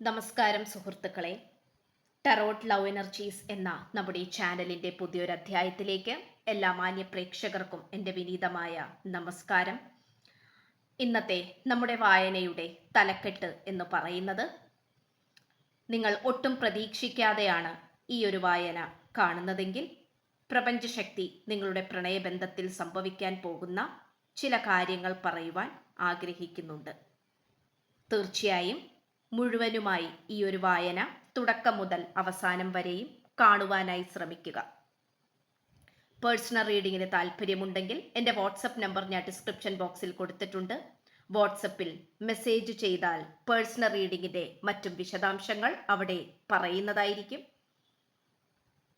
നമസ്കാരം സുഹൃത്തുക്കളെ. Tarot love energies എന്ന നമ്മുടെ ചാനലിന്റെ പുതിയൊരു അധ്യായത്തിലേക്ക് എല്ലാ മാന്യ പ്രേക്ഷകർക്കും എന്റെ വിനീതമായ നമസ്കാരം. ഇന്നത്തെ നമ്മുടെ വായനയുടെ തലക്കെട്ട് എന്ന് പറയുന്നത് നിങ്ങൾ ഒട്ടും പ്രതീക്ഷിക്കാതെയാണ് ഈ ഒരു വായന കാണുന്നതെങ്കിൽ പ്രപഞ്ചശക്തി നിങ്ങളുടെ പ്രണയബന്ധത്തിൽ സംഭവിക്കാൻ പോകുന്ന ചില കാര്യങ്ങൾ പറയുവാൻ ആഗ്രഹിക്കുന്നുണ്ട്. തീർച്ചയായും മുഴുവനുമായി ഈ ഒരു വായന തുടക്കം മുതൽ അവസാനം വരെയും കാണുവാനായി ശ്രമിക്കുക. പേഴ്സണൽ റീഡിങ്ങിന് താല്പര്യമുണ്ടെങ്കിൽ എന്റെ വാട്സപ്പ് നമ്പർ ഞാൻ ഡിസ്ക്രിപ്ഷൻ ബോക്സിൽ കൊടുത്തിട്ടുണ്ട്. വാട്സപ്പിൽ മെസ്സേജ് ചെയ്താൽ പേഴ്സണൽ റീഡിങ്ങിന്റെ മറ്റും വിശദാംശങ്ങൾ അവിടെ പറയുന്നതായിരിക്കും.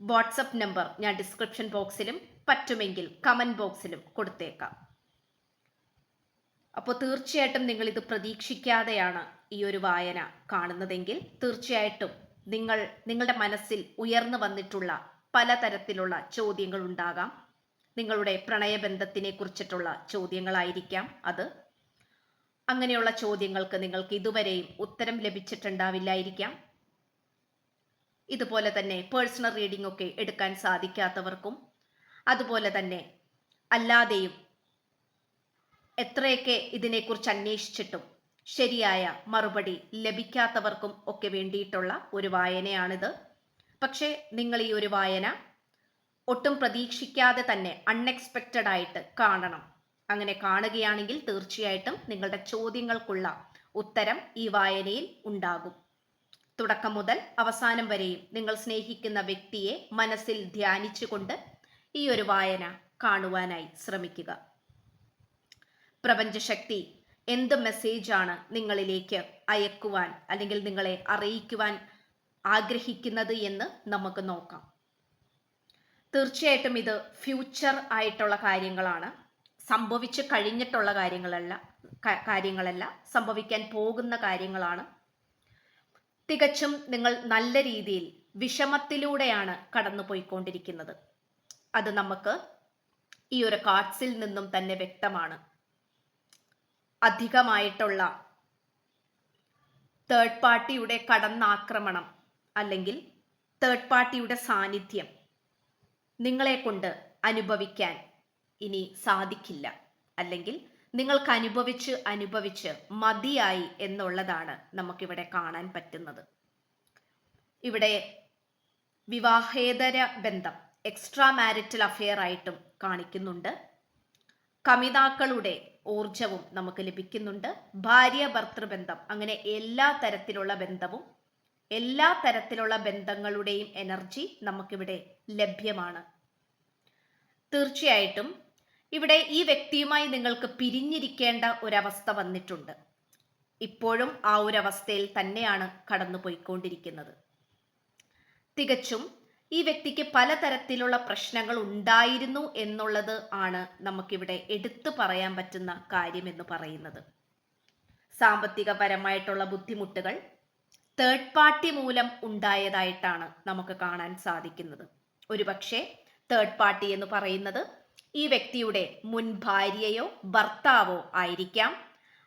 വാട്സപ്പ് നമ്പർ ഞാൻ ഡിസ്ക്രിപ്ഷൻ ബോക്സിലും പറ്റുമെങ്കിൽ കമന്റ് ബോക്സിലും കൊടുത്തേക്കാം. അപ്പോൾ തീർച്ചയായിട്ടും നിങ്ങൾ ഇത് പ്രതീക്ഷിക്കാതെയാണ് ഈ ഒരു വായന കാണുന്നതെങ്കിൽ തീർച്ചയായിട്ടും നിങ്ങൾ നിങ്ങളുടെ മനസ്സിൽ ഉയർന്നു വന്നിട്ടുള്ള പലതരത്തിലുള്ള ചോദ്യങ്ങൾ ഉണ്ടാകാം. നിങ്ങളുടെ പ്രണയബന്ധത്തിനെ കുറിച്ചിട്ടുള്ള ചോദ്യങ്ങളായിരിക്കാം അത്. അങ്ങനെയുള്ള ചോദ്യങ്ങൾക്ക് നിങ്ങൾക്ക് ഇതുവരെയും ഉത്തരം ലഭിച്ചിട്ടുണ്ടാവില്ലായിരിക്കാം. ഇതുപോലെ തന്നെ പേഴ്സണൽ റീഡിംഗ് ഒക്കെ എടുക്കാൻ സാധിക്കാത്തവർക്കും അതുപോലെ തന്നെ അല്ലാതെയും എത്രയൊക്കെ ഇതിനെക്കുറിച്ച് അന്വേഷിച്ചിട്ടും ശരിയായ മറുപടി ലഭിക്കാത്തവർക്കും ഒക്കെ വേണ്ടിയിട്ടുള്ള ഒരു വായനയാണിത്. പക്ഷേ നിങ്ങൾ ഈ ഒരു വായന ഒട്ടും പ്രതീക്ഷിക്കാതെ തന്നെ അൺഎക്സ്പെക്റ്റഡ് ആയിട്ട് കാണണം. അങ്ങനെ കാണുകയാണെങ്കിൽ തീർച്ചയായിട്ടും നിങ്ങളുടെ ചോദ്യങ്ങൾക്കുള്ള ഉത്തരം ഈ വായനയിൽ ഉണ്ടാകും. തുടക്കം മുതൽ അവസാനം വരെയും നിങ്ങൾ സ്നേഹിക്കുന്ന വ്യക്തിയെ മനസ്സിൽ ധ്യാനിച്ചുകൊണ്ട് ഈ ഒരു വായന കാണുവാനായി ശ്രമിക്കുക. പ്രപഞ്ചശക്തി എന്ത് മെസ്സേജാണ് നിങ്ങളിലേക്ക് അയക്കുവാൻ അല്ലെങ്കിൽ നിങ്ങളെ അറിയിക്കുവാൻ ആഗ്രഹിക്കുന്നത് എന്ന് നമുക്ക് നോക്കാം. തീർച്ചയായിട്ടും ഇത് ഫ്യൂച്ചർ ആയിട്ടുള്ള കാര്യങ്ങളാണ്. സംഭവിച്ച് കഴിഞ്ഞിട്ടുള്ള കാര്യങ്ങളല്ല കാര്യങ്ങളല്ല. സംഭവിക്കാൻ പോകുന്ന കാര്യങ്ങളാണ്. തികച്ചും നിങ്ങൾ നല്ല രീതിയിൽ വിഷമത്തിലൂടെയാണ് കടന്നു പോയിക്കൊണ്ടിരിക്കുന്നത് അത് നമുക്ക് ഈ ഒരു കാർഡ്സിൽ നിന്നും തന്നെ വ്യക്തമാണ്. അധികമായിട്ടുള്ള തേർഡ് പാർട്ടിയുടെ കടന്നാക്രമണം അല്ലെങ്കിൽ തേർഡ് പാർട്ടിയുടെ സാന്നിധ്യം നിങ്ങളെ കൊണ്ട് അനുഭവിക്കാൻ ഇനി സാധിക്കില്ല. അല്ലെങ്കിൽ നിങ്ങൾക്ക് അനുഭവിച്ച് അനുഭവിച്ച് മതിയായി എന്നുള്ളതാണ് നമുക്കിവിടെ കാണാൻ പറ്റുന്നത്. ഇവിടെ വിവാഹേതര ബന്ധം എക്സ്ട്രാ മാരിറ്റൽ അഫെയർ ആയിട്ടും കാണിക്കുന്നുണ്ട്. കമിതാക്കളുടെ ഊർജവും നമുക്ക് ലഭിക്കുന്നുണ്ട്. ഭാര്യ ഭർത്തൃബന്ധം അങ്ങനെ എല്ലാ തരത്തിലുള്ള ബന്ധവും എല്ലാ തരത്തിലുള്ള ബന്ധങ്ങളുടെയും എനർജി നമുക്കിവിടെ ലഭ്യമാണ്. തീർച്ചയായിട്ടും ഇവിടെ ഈ വ്യക്തിയുമായി നിങ്ങൾക്ക് പിരിഞ്ഞിരിക്കേണ്ട ഒരവസ്ഥ വന്നിട്ടുണ്ട്. ഇപ്പോഴും ആ ഒരു അവസ്ഥയിൽ തന്നെയാണ് കടന്നു പോയിക്കൊണ്ടിരിക്കുന്നത് തികച്ചും ഈ വ്യക്തിക്ക് പലതരത്തിലുള്ള പ്രശ്നങ്ങൾ ഉണ്ടായിരുന്നു എന്നുള്ളത് ആണ് നമുക്കിവിടെ എടുത്തു പറയാൻ പറ്റുന്ന കാര്യം എന്ന് പറയുന്നത്. സാമ്പത്തികപരമായിട്ടുള്ള ബുദ്ധിമുട്ടുകൾ തേർഡ് പാർട്ടി മൂലം ഉണ്ടായതായിട്ടാണ് നമുക്ക് കാണാൻ സാധിക്കുന്നത്. ഒരുപക്ഷെ തേർഡ് പാർട്ടി എന്ന് പറയുന്നത് ഈ വ്യക്തിയുടെ മുൻ ഭാര്യയോ ഭർത്താവോ ആയിരിക്കാം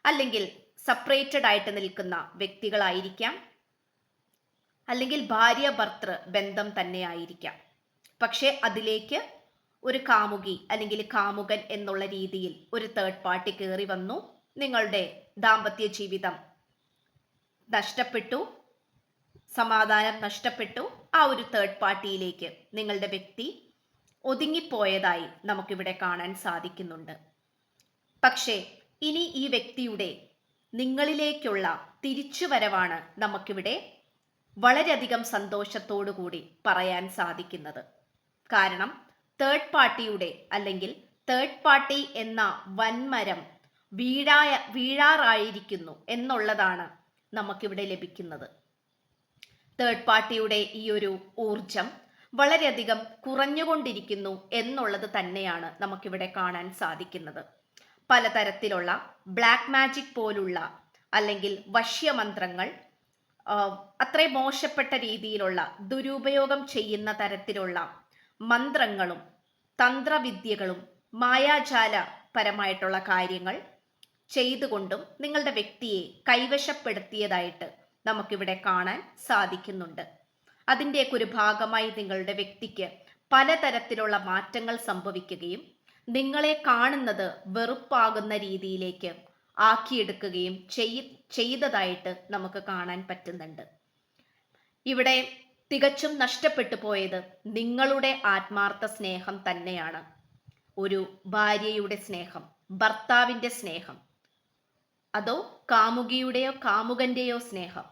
അല്ലെങ്കിൽ സെപ്പറേറ്റഡ് ആയിട്ട് നിൽക്കുന്ന വ്യക്തികളായിരിക്കാം അല്ലെങ്കിൽ ഭാര്യ ഭർത്തൃ ബന്ധം തന്നെ ആയിരിക്കാം. പക്ഷേ അതിലേക്ക് ഒരു കാമുകി അല്ലെങ്കിൽ കാമുകൻ എന്നുള്ള രീതിയിൽ ഒരു തേർഡ് പാർട്ടി കയറി വന്നു. നിങ്ങളുടെ ദാമ്പത്യ ജീവിതം നഷ്ടപ്പെട്ടു. സമാധാനം നഷ്ടപ്പെട്ടു. ആ ഒരു തേർഡ് പാർട്ടിയിലേക്ക് നിങ്ങളുടെ വ്യക്തി ഒതുങ്ങിപ്പോയതായി നമുക്കിവിടെ കാണാൻ സാധിക്കുന്നുണ്ട്. പക്ഷേ ഇനി ഈ വ്യക്തിയുടെ നിങ്ങളിലേക്കുള്ള തിരിച്ചുവരവാണ് നമുക്കിവിടെ വളരെയധികം സന്തോഷത്തോടു കൂടി പറയാൻ സാധിക്കുന്നത്. കാരണം തേർഡ് പാർട്ടിയുടെ അല്ലെങ്കിൽ തേർഡ് പാർട്ടി എന്ന വൻമരം വീഴായ വീഴാറായിരിക്കുന്നു എന്നുള്ളതാണ് നമുക്കിവിടെ ലഭിക്കുന്നത്. തേർഡ് പാർട്ടിയുടെ ഈ ഒരു ഊർജം വളരെയധികം കുറഞ്ഞുകൊണ്ടിരിക്കുന്നു എന്നുള്ളത് തന്നെയാണ് നമുക്കിവിടെ കാണാൻ സാധിക്കുന്നത്. പലതരത്തിലുള്ള ബ്ലാക്ക് മാജിക് പോലുള്ള അല്ലെങ്കിൽ വശ്യമന്ത്രങ്ങൾ അത്രയും മോശപ്പെട്ട രീതിയിലുള്ള ദുരുപയോഗം ചെയ്യുന്ന തരത്തിലുള്ള മന്ത്രങ്ങളും തന്ത്രവിദ്യകളും മായാജാല പരമായിട്ടുള്ള കാര്യങ്ങൾ ചെയ്തുകൊണ്ടും നിങ്ങളുടെ വ്യക്തിയെ കൈവശപ്പെടുത്തിയതായിട്ട് നമുക്കിവിടെ കാണാൻ സാധിക്കുന്നുണ്ട്. അതിന്റെയൊക്കെ ഒരു ഭാഗമായി നിങ്ങളുടെ വ്യക്തിക്ക് പലതരത്തിലുള്ള മാറ്റങ്ങൾ സംഭവിക്കുകയും നിങ്ങളെ കാണുന്നത് വെറുപ്പാകുന്ന രീതിയിലേക്ക് ആക്കിയെടുക്കുകയും ചെയ് ചെയ്തതായിട്ട് നമുക്ക് കാണാൻ പറ്റുന്നുണ്ട്. ഇവിടെ തികച്ചും നഷ്ടപ്പെട്ടു പോയത് നിങ്ങളുടെ ആത്മാർത്ഥ സ്നേഹം തന്നെയാണ്. ഒരു ഭാര്യയുടെ സ്നേഹം ഭർത്താവിന്റെ സ്നേഹം അതോ കാമുകിയുടെയോ കാമുകന്റെയോ സ്നേഹം.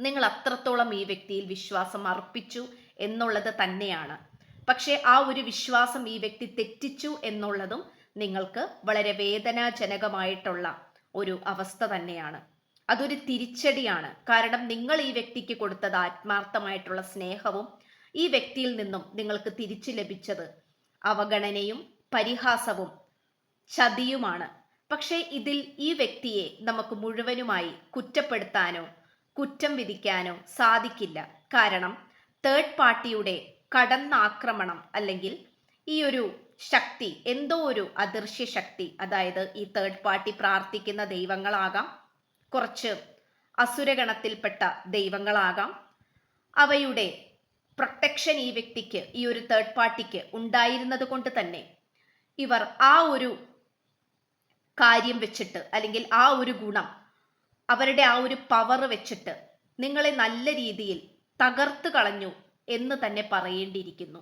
നിങ്ങൾ അത്രത്തോളം ഈ വ്യക്തിയിൽ വിശ്വാസം അർപ്പിച്ചു എന്നുള്ളത് തന്നെയാണ്. പക്ഷേ ആ ഒരു വിശ്വാസം ഈ വ്യക്തി തെറ്റിച്ചു എന്നുള്ളതും നിങ്ങൾക്ക് വളരെ വേദനാജനകമായിട്ടുള്ള ഒരു അവസ്ഥ തന്നെയാണ്. അതൊരു തിരിച്ചടിയാണ്. കാരണം നിങ്ങൾ ഈ വ്യക്തിക്ക് കൊടുത്തത് ആത്മാർത്ഥമായിട്ടുള്ള സ്നേഹവും ഈ വ്യക്തിയിൽ നിന്നും നിങ്ങൾക്ക് തിരിച്ചു ലഭിച്ചത് അവഗണനയും പരിഹാസവും ചതിയുമാണ്. പക്ഷേ ഇതിൽ ഈ വ്യക്തിയെ നമുക്ക് മുഴുവനുമായി കുറ്റപ്പെടുത്താനോ കുറ്റം വിധിക്കാനോ സാധിക്കില്ല. കാരണം തേർഡ് പാർട്ടിയുടെ കടന്നാക്രമണം അല്ലെങ്കിൽ ഈ ഒരു ശക്തി എന്തോ ഒരു അദൃശ്യ ശക്തി അതായത് ഈ തേർഡ് പാർട്ടി പ്രാർത്ഥിക്കുന്ന ദൈവങ്ങളാകാം. കുറച്ച് അസുരഗണത്തിൽപ്പെട്ട ദൈവങ്ങളാകാം. അവയുടെ പ്രൊട്ടക്ഷൻ ഈ വ്യക്തിക്ക് ഈ ഒരു തേർഡ് പാർട്ടിക്ക് ഉണ്ടായിരുന്നത് കൊണ്ട് തന്നെ ഇവർ ആ ഒരു കാര്യം വെച്ചിട്ട് അല്ലെങ്കിൽ ആ ഒരു ഗുണം അവരുടെ ആ ഒരു പവർ വെച്ചിട്ട് നിങ്ങളെ നല്ല രീതിയിൽ തകർത്ത് കളഞ്ഞു എന്ന് തന്നെ പറയേണ്ടിയിരിക്കുന്നു.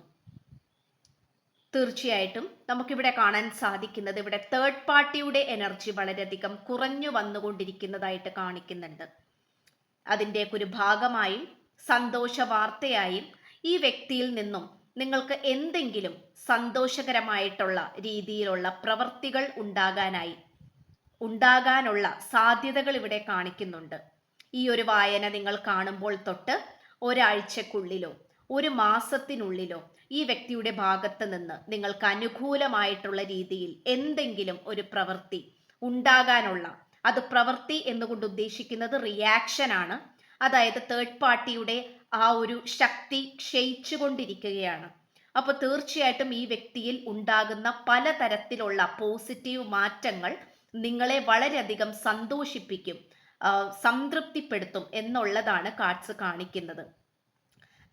തീർച്ചയായിട്ടും നമുക്കിവിടെ കാണാൻ സാധിക്കുന്നത് ഇവിടെ തേർഡ് പാർട്ടിയുടെ എനർജി വളരെയധികം കുറഞ്ഞു വന്നുകൊണ്ടിരിക്കുന്നതായിട്ട് കാണിക്കുന്നുണ്ട്. അതിന്റെ ഒരു ഭാഗമായും സന്തോഷ വാർത്തയായും ഈ വ്യക്തിയിൽ നിന്നും നിങ്ങൾക്ക് എന്തെങ്കിലും സന്തോഷകരമായിട്ടുള്ള രീതിയിലുള്ള പ്രവൃത്തികൾ ഉണ്ടാകാനായി ഉണ്ടാകാനുള്ള സാധ്യതകൾ ഇവിടെ കാണിക്കുന്നുണ്ട്. ഈ ഒരു വായന നിങ്ങൾ കാണുമ്പോൾ തൊട്ട് ഒരാഴ്ചക്കുള്ളിലോ ഒരു മാസത്തിനുള്ളിലോ ഈ വ്യക്തിയുടെ ഭാഗത്ത് നിന്ന് നിങ്ങൾക്ക് അനുകൂലമായിട്ടുള്ള രീതിയിൽ എന്തെങ്കിലും ഒരു പ്രവൃത്തി ഉണ്ടാകാനുള്ള അത് പ്രവൃത്തി എന്നുകൊണ്ട് ഉദ്ദേശിക്കുന്നത് റിയാക്ഷൻ ആണ്. അതായത് തേർഡ് പാർട്ടിയുടെ ആ ഒരു ശക്തി ക്ഷയിച്ചു കൊണ്ടിരിക്കുകയാണ് അപ്പോൾ തീർച്ചയായിട്ടും ഈ വ്യക്തിയിൽ ഉണ്ടാകുന്ന പലതരത്തിലുള്ള പോസിറ്റീവ് മാറ്റങ്ങൾ നിങ്ങളെ വളരെയധികം സന്തോഷിപ്പിക്കും സംതൃപ്തിപ്പെടുത്തും എന്നുള്ളതാണ് കാർഡ്സ് കാണിക്കുന്നത്.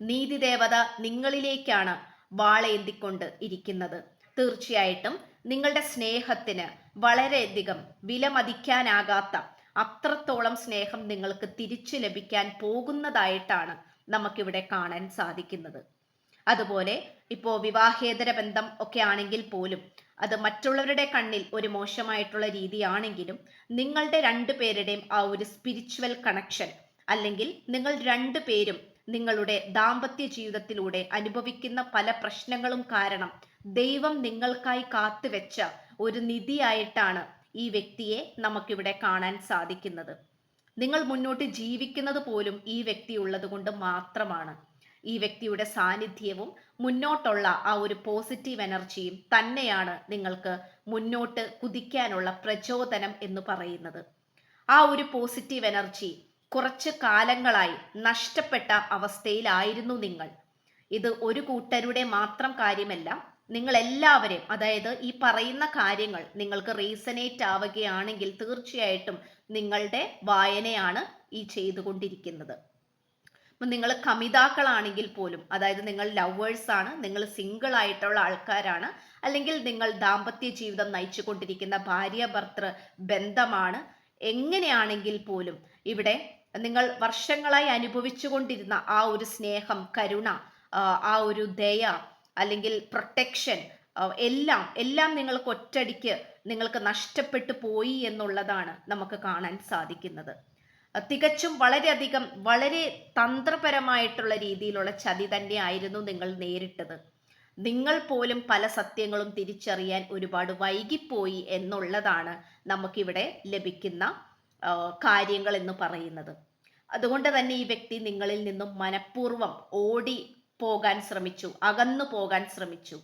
നീതിദേവത നിങ്ങളിലേക്കാണ് വാളേന്തിക്കൊണ്ട് ഇരിക്കുന്നത്. തീർച്ചയായിട്ടും നിങ്ങളുടെ സ്നേഹത്തിന് വളരെയധികം വിലമതിക്കാനാകാത്ത അത്രത്തോളം സ്നേഹം നിങ്ങൾക്ക് തിരിച്ചു ലഭിക്കാൻ പോകുന്നതായിട്ടാണ് നമുക്കിവിടെ കാണാൻ സാധിക്കുന്നത്. അതുപോലെ ഇപ്പോൾ വിവാഹേതര ബന്ധം ഒക്കെ ആണെങ്കിൽ പോലും അത് മറ്റുള്ളവരുടെ കണ്ണിൽ ഒരു മോശമായിട്ടുള്ള രീതിയാണെങ്കിലും നിങ്ങളുടെ രണ്ടു പേരുടെയും ആ ഒരു സ്പിരിച്വൽ കണക്ഷൻ അല്ലെങ്കിൽ നിങ്ങൾ രണ്ടു പേരും നിങ്ങളുടെ ദാമ്പത്യ ജീവിതത്തിലൂടെ അനുഭവിക്കുന്ന പല പ്രശ്നങ്ങളും കാരണം ദൈവം നിങ്ങൾക്കായി കാത്തുവെച്ച ഒരു നിധിയായിട്ടാണ് ഈ വ്യക്തിയെ നമുക്കിവിടെ കാണാൻ സാധിക്കുന്നത്. നിങ്ങൾ മുന്നോട്ട് ജീവിക്കുന്നത് പോലും ഈ വ്യക്തി ഉള്ളത് കൊണ്ട് മാത്രമാണ്. ഈ വ്യക്തിയുടെ സാന്നിധ്യവും മുന്നോട്ടുള്ള ആ ഒരു പോസിറ്റീവ് എനർജിയും തന്നെയാണ് നിങ്ങൾക്ക് മുന്നോട്ട് കുതിക്കാനുള്ള പ്രചോദനം എന്ന് പറയുന്നത്. ആ ഒരു പോസിറ്റീവ് എനർജി കുറച്ച് കാലങ്ങളായി നഷ്ടപ്പെട്ട അവസ്ഥയിലായിരുന്നു നിങ്ങൾ. ഇത് ഒരു കൂട്ടരുടെ മാത്രം കാര്യമല്ല നിങ്ങൾ എല്ലാവരെയും അതായത് ഈ പറയുന്ന കാര്യങ്ങൾ നിങ്ങൾക്ക് റീസനേറ്റ് ആവുകയാണെങ്കിൽ തീർച്ചയായിട്ടും നിങ്ങളുടെ വായനയാണ് ഈ ചെയ്തുകൊണ്ടിരിക്കുന്നത്. നിങ്ങൾ കമിതാക്കളാണെങ്കിൽ പോലും അതായത് നിങ്ങൾ ലവേഴ്സ് ആണ് നിങ്ങൾ സിംഗിൾ ആയിട്ടുള്ള ആൾക്കാരാണ് അല്ലെങ്കിൽ നിങ്ങൾ ദാമ്പത്യ ജീവിതം നയിച്ചു കൊണ്ടിരിക്കുന്ന ഭാര്യ ഭർത്തൃ ബന്ധമാണ് എങ്ങനെയാണെങ്കിൽ പോലും ഇവിടെ നിങ്ങൾ വർഷങ്ങളായി അനുഭവിച്ചുകൊണ്ടിരുന്ന ആ ഒരു സ്നേഹം കരുണ ആ ഒരു ദയ അല്ലെങ്കിൽ പ്രൊട്ടക്ഷൻ എല്ലാം എല്ലാം നിങ്ങൾക്ക് ഒറ്റടിക്ക് നിങ്ങൾക്ക് നഷ്ടപ്പെട്ടു പോയി എന്നുള്ളതാണ് നമുക്ക് കാണാൻ സാധിക്കുന്നത്. തികച്ചും വളരെയധികം വളരെ തന്ത്രപരമായിട്ടുള്ള രീതിയിലുള്ള ചതി തന്നെയായിരുന്നു നിങ്ങൾ നേരിട്ടത്. നിങ്ങൾ പോലും പല സത്യങ്ങളും തിരിച്ചറിയാൻ ഒരുപാട് വൈകിപ്പോയി എന്നുള്ളതാണ് നമുക്കിവിടെ ലഭിക്കുന്ന കാര്യങ്ങൾ എന്ന് പറയുന്നത്. അതുകൊണ്ട് തന്നെ ഈ വ്യക്തി നിങ്ങളിൽ നിന്നും മനഃപൂർവം ഓടി പോകാൻ ശ്രമിച്ചു അകന്നു പോകാൻ ശ്രമിച്ചു.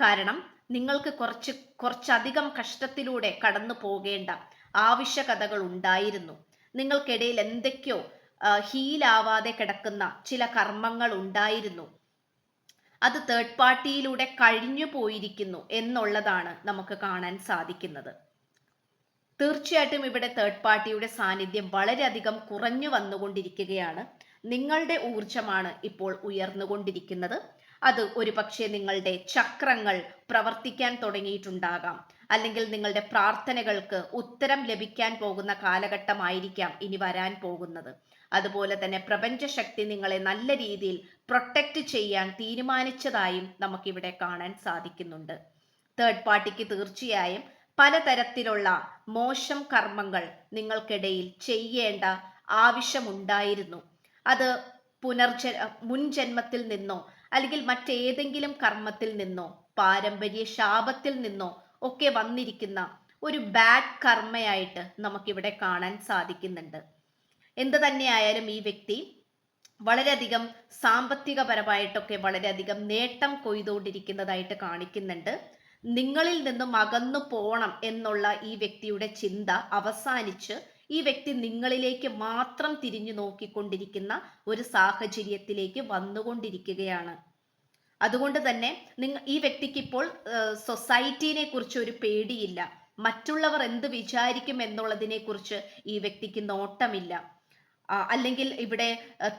കാരണം നിങ്ങൾക്ക് കുറച്ച് കുറച്ചധികം കഷ്ടത്തിലൂടെ കടന്നു പോകേണ്ട ആവശ്യകതകൾ ഉണ്ടായിരുന്നു. നിങ്ങൾക്കിടയിൽ എന്തൊക്കെയോ ഹീലാവാതെ കിടക്കുന്ന ചില കർമ്മങ്ങൾ ഉണ്ടായിരുന്നു. അത് തേർഡ് പാർട്ടിയിലൂടെ കഴിഞ്ഞു പോയിരിക്കുന്നു എന്നുള്ളതാണ് നമുക്ക് കാണാൻ സാധിക്കുന്നത്. തീർച്ചയായിട്ടും ഇവിടെ തേർഡ് പാർട്ടിയുടെ സാന്നിധ്യം വളരെയധികം കുറഞ്ഞു വന്നുകൊണ്ടിരിക്കുകയാണ്. നിങ്ങളുടെ ഊർജമാണ് ഇപ്പോൾ ഉയർന്നുകൊണ്ടിരിക്കുന്നത്. അത് ഒരുപക്ഷെ നിങ്ങളുടെ ചക്രങ്ങൾ പ്രവർത്തിക്കാൻ തുടങ്ങിയിട്ടുണ്ടാകാം. അല്ലെങ്കിൽ നിങ്ങളുടെ പ്രാർത്ഥനകൾക്ക് ഉത്തരം ലഭിക്കാൻ പോകുന്ന കാലഘട്ടമായിരിക്കാം ഇനി വരാൻ പോകുന്നത്. അതുപോലെ തന്നെ പ്രപഞ്ചശക്തി നിങ്ങളെ നല്ല രീതിയിൽ പ്രൊട്ടക്റ്റ് ചെയ്യാൻ തീരുമാനിച്ചതായും നമുക്കിവിടെ കാണാൻ സാധിക്കുന്നുണ്ട്. തേർഡ് പാർട്ടിക്ക് തീർച്ചയായും പലതരത്തിലുള്ള മോശം കർമ്മങ്ങൾ നിങ്ങൾക്കിടയിൽ ചെയ്യേണ്ട ആവശ്യമുണ്ടായിരുന്നു. അത് പുനർജ മുൻജന്മത്തിൽ നിന്നോ അല്ലെങ്കിൽ മറ്റേതെങ്കിലും കർമ്മത്തിൽ നിന്നോ പാരമ്പര്യ ശാപത്തിൽ നിന്നോ ഒക്കെ വന്നിരിക്കുന്ന ഒരു ബാഡ് കർമ്മയായിട്ട് നമുക്കിവിടെ കാണാൻ സാധിക്കുന്നുണ്ട്. എന്ത് തന്നെയായാലും ഈ വ്യക്തി വളരെയധികം സാമ്പത്തികപരമായിട്ടൊക്കെ വളരെയധികം നേട്ടം കൊയ്തുകൊണ്ടിരിക്കുന്നതായിട്ട് കാണിക്കുന്നുണ്ട്. നിങ്ങളിൽ നിന്നും അകന്നു പോണം എന്നുള്ള ഈ വ്യക്തിയുടെ ചിന്ത അവസാനിച്ച് ഈ വ്യക്തി നിങ്ങളിലേക്ക് മാത്രം തിരിഞ്ഞു നോക്കിക്കൊണ്ടിരിക്കുന്ന ഒരു സാഹചര്യത്തിലേക്ക് വന്നുകൊണ്ടിരിക്കുകയാണ്. അതുകൊണ്ട് തന്നെ നിങ്ങ ഈ വ്യക്തിക്ക് ഇപ്പോൾ സൊസൈറ്റിനെ കുറിച്ച് ഒരു പേടിയില്ല. മറ്റുള്ളവർ എന്ത് വിചാരിക്കും എന്നുള്ളതിനെ കുറിച്ച് ഈ വ്യക്തിക്ക് നോട്ടമില്ല. അല്ലെങ്കിൽ ഇവിടെ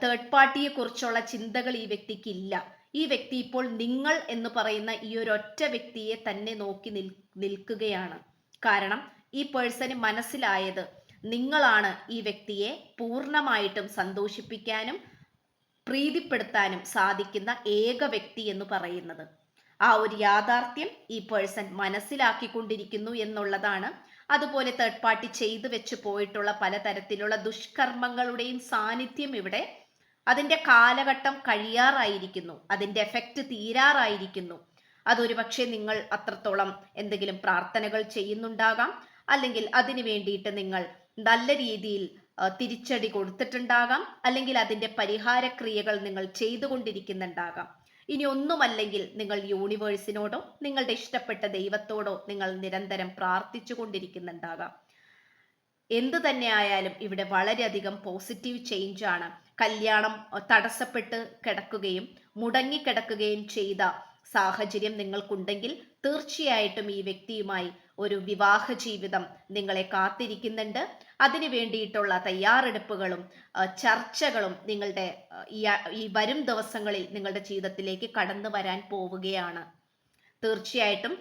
തേർഡ് പാർട്ടിയെ കുറിച്ചുള്ള ചിന്തകൾ ഈ വ്യക്തിക്ക് ഇല്ല ഈ വ്യക്തി ഇപ്പോൾ നിങ്ങൾ എന്ന് പറയുന്ന ഈ ഒരു ഒറ്റ വ്യക്തിയെ തന്നെ നോക്കി നിൽ നിൽക്കുകയാണ്. കാരണം ഈ പേഴ്സന് മനസ്സിലായത് നിങ്ങളാണ് ഈ വ്യക്തിയെ പൂർണമായിട്ടും സന്തോഷിപ്പിക്കാനും പ്രീതിപ്പെടുത്താനും സാധിക്കുന്ന ഏക വ്യക്തി എന്ന് പറയുന്നത്. ആ ഒരു യാഥാർത്ഥ്യം ഈ പേഴ്സൺ മനസ്സിലാക്കിക്കൊണ്ടിരിക്കുന്നു എന്നുള്ളതാണ് അതുപോലെ തേർഡ് പാർട്ടി ചെയ്തു വെച്ച് പോയിട്ടുള്ള പലതരത്തിലുള്ള ദുഷ്കർമ്മങ്ങളുടെയും സാന്നിധ്യം ഇവിടെ അതിന്റെ കാലഘട്ടം കഴിയാറായിരിക്കുന്നു. അതിന്റെ എഫക്റ്റ് തീരാറായിരിക്കുന്നു. അതൊരു പക്ഷേ നിങ്ങൾ അത്രത്തോളം എന്തെങ്കിലും പ്രാർത്ഥനകൾ ചെയ്യുന്നുണ്ടാകാം. അല്ലെങ്കിൽ അതിനു വേണ്ടിയിട്ട് നിങ്ങൾ നല്ല രീതിയിൽ തിരിച്ചടി കൊടുത്തിട്ടുണ്ടാകാം. അല്ലെങ്കിൽ അതിന്റെ പരിഹാരക്രിയകൾ നിങ്ങൾ ചെയ്തുകൊണ്ടിരിക്കുന്നുണ്ടാകാം. ഇനി ഒന്നുമല്ലെങ്കിൽ നിങ്ങൾ യൂണിവേഴ്സിനോടോ നിങ്ങളുടെ ഇഷ്ടപ്പെട്ട ദൈവത്തോടോ നിങ്ങൾ നിരന്തരം പ്രാർത്ഥിച്ചു കൊണ്ടിരിക്കുന്നുണ്ടാകാം എന്തു തന്നെ ആയാലും ഇവിടെ വളരെയധികം പോസിറ്റീവ് ചേഞ്ച് ആണ്. കല്യാണം തടസ്സപ്പെട്ട് കിടക്കുകയും മുടങ്ങിക്കിടക്കുകയും ചെയ്ത സാഹചര്യം നിങ്ങൾക്കുണ്ടെങ്കിൽ തീർച്ചയായിട്ടും ഈ വ്യക്തിയുമായി ഒരു വിവാഹ ജീവിതം നിങ്ങളെ കാത്തിരിക്കുന്നുണ്ട്. അതിനു വേണ്ടിയിട്ടുള്ള തയ്യാറെടുപ്പുകളും ചർച്ചകളും നിങ്ങളുടെ ഈ വരും ദിവസങ്ങളിൽ നിങ്ങളുടെ ജീവിതത്തിലേക്ക് കടന്നു വരാൻ പോവുകയാണ്. തീർച്ചയായിട്ടും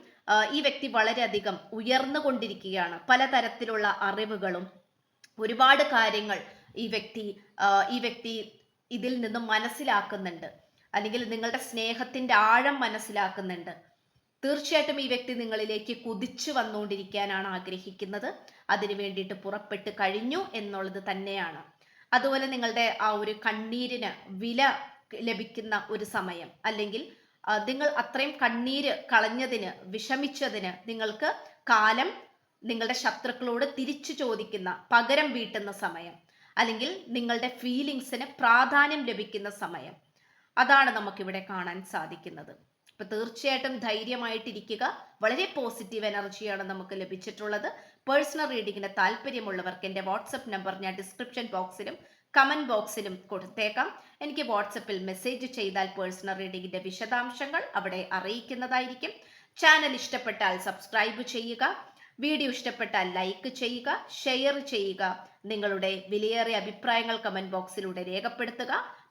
ഈ വ്യക്തി വളരെയധികം ഉയർന്നുകൊണ്ടിരിക്കുകയാണ് പലതരത്തിലുള്ള അറിവുകളും ഒരുപാട് കാര്യങ്ങൾ ഈ വ്യക്തി ഈ വ്യക്തി ഇതിൽ നിന്നും മനസ്സിലാക്കുന്നുണ്ട്. അല്ലെങ്കിൽ നിങ്ങളുടെ സ്നേഹത്തിന്റെ ആഴം മനസ്സിലാക്കുന്നുണ്ട്. തീർച്ചയായിട്ടും ഈ വ്യക്തി നിങ്ങളിലേക്ക് കുതിച്ചു വന്നുകൊണ്ടിരിക്കാനാണ് ആഗ്രഹിക്കുന്നത്. അതിനു വേണ്ടിയിട്ട് പുറപ്പെട്ട് കഴിഞ്ഞു എന്നുള്ളത് തന്നെയാണ്. അതുപോലെ നിങ്ങളുടെ ആ ഒരു കണ്ണീരിന് വില ലഭിക്കുന്ന ഒരു സമയം. അല്ലെങ്കിൽ നിങ്ങൾ അത്രയും കണ്ണീര് കളഞ്ഞതിന് വിഷമിച്ചതിന് നിങ്ങൾക്ക് കാലം നിങ്ങളുടെ ശത്രുക്കളോട് തിരിച്ചു ചോദിക്കുന്ന പകരം വീട്ടുന്ന സമയം. അല്ലെങ്കിൽ നിങ്ങളുടെ ഫീലിങ്സിന് പ്രാധാന്യം ലഭിക്കുന്ന സമയം. അതാണ് നമുക്കിവിടെ കാണാൻ സാധിക്കുന്നത്. അപ്പൊ തീർച്ചയായിട്ടും ധൈര്യമായിട്ടിരിക്കുക. വളരെ പോസിറ്റീവ് എനർജിയാണ് നമുക്ക് ലഭിച്ചിട്ടുള്ളത്. പേഴ്സണൽ റീഡിങ്ങിന് താല്പര്യമുള്ളവർക്ക് എന്റെ വാട്സപ്പ് നമ്പർ ഞാൻ ഡിസ്ക്രിപ്ഷൻ ബോക്സിലും കമന്റ് ബോക്സിലും കൊടുത്തേക്കാം. എനിക്ക് വാട്സപ്പിൽ മെസ്സേജ് ചെയ്താൽ പേഴ്സണൽ റീഡിങ്ങിന്റെ വിശദാംശങ്ങൾ അവിടെ അറിയിക്കുന്നതായിരിക്കും. ചാനൽ ഇഷ്ടപ്പെട്ടാൽ സബ്സ്ക്രൈബ് ചെയ്യുക. വീഡിയോ ഇഷ്ടപ്പെട്ടാൽ ലൈക്ക് ചെയ്യുക. ഷെയർ ചെയ്യുക. നിങ്ങളുടെ വിലയേറിയ അഭിപ്രായങ്ങൾ കമന്റ് ബോക്സിലൂടെ രേഖപ്പെടുത്തുക.